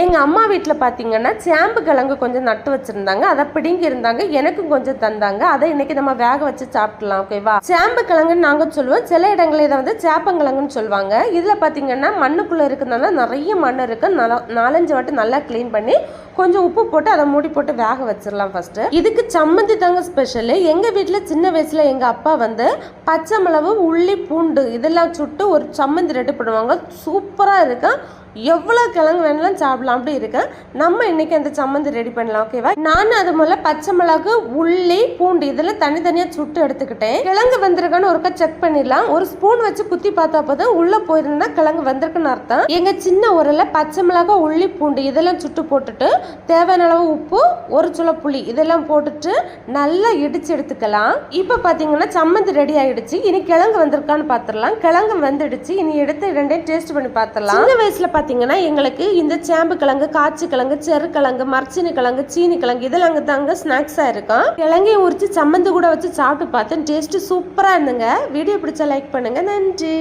எங்கள் அம்மா வீட்டில் பார்த்தீங்கன்னா சேம்பு கிழங்கு கொஞ்சம் நட்டு வச்சுருந்தாங்க. அதை பிடிங்கி இருந்தாங்க. எனக்கும் கொஞ்சம் தந்தாங்க. அதை இன்னைக்கு நம்ம வேக வச்சு சாப்பிடலாம் ஓகேவா சேம்பு கிழங்குன்னு நாங்கள் சொல்லுவோம். சில இடங்களில் இதை வந்து சேப்பங்கிழங்குன்னு சொல்லுவாங்க. இதில் பார்த்தீங்கன்னா மண்ணுக்குள்ளே இருக்கிறதுனால நிறைய மண் இருக்குது நல்லா- நாலஞ்சு வாட்டி நல்லா க்ளீன் பண்ணி கொஞ்சம் உப்பு போட்டு அதை மூடி போட்டு வேக வச்சிடலாம் ஃபர்ஸ்ட் இதுக்கு சம்மந்தி தாங்க ஸ்பெஷலு எங்கள் வீட்டில் சின்ன வயசில் எங்கள் அப்பா வந்து பச்சை மிளகு உள்ளி பூண்டு இதெல்லாம் சுட்டு ஒரு சம்மந்தி ரெடி பண்ணுவாங்க. சூப்பராக இருக்கும். எவ்வளோ கிழங்கு வேணாலும் சாப்பிடலாம். அப்படி இருக்கேன் நம்ம இன்னைக்கு அந்த சம்மந்தி ரெடி பண்ணலாம் ஓகேவா நான் அது முதல்ல பச்சை மிளகு உள்ளி பூண்டு இதில் தனித்தனியாக சுட்டு எடுத்துக்கிட்டேன். கிழங்கு வந்திருக்கான்னு ஒருக்கா செக் பண்ணிடலாம். ஒரு ஸ்பூன் வச்சு குத்தி பார்த்தா போதும். உள்ளே போயிருந்தா கிழங்கு வந்திருக்குன்னு அர்த்தம். எங்கள் சின்ன உரல்ல பச்சை மிளகா உள்ளி பூண்டு இதெல்லாம் சுட்டு போட்டுட்டு தேவையான அளவு உப்பு ஒரு சுள புளி இதெல்லாம் போட்டுட்டு நல்லா இடிச்சு எடுத்துக்கலாம். இப்போ பார்த்தீங்கன்னா சம்மந்தி ரெடி ஆயிடுச்சு. இனி கிழங்கு வந்திருக்கான்னு பார்த்துடலாம் கிழங்கு வந்துடுச்சு. இனி எடுத்து ரெண்டையும் டேஸ்ட் பண்ணி பார்த்துடலாம் சின்ன வயசுல பார்த்தீங்கன்னா எங்களுக்கு இந்த சேம்பு கிழங்கு காய்ச்சி கிழங்கு செரு கிழங்கு மரச்சினி கிழங்கு சீனி கிழங்கு இதெல்லாம் அங்கே தாங்க ஸ்நாக்ஸாக இருக்கும். கிழங்கையும் உரிச்சு சம்மந்து கூட வச்சு சாப்பிட்டு பார்த்தேன் டேஸ்ட்டு சூப்பராக இருந்துங்க. வீடியோ பிடிச்சா லைக் பண்ணுங்க. நன்றி.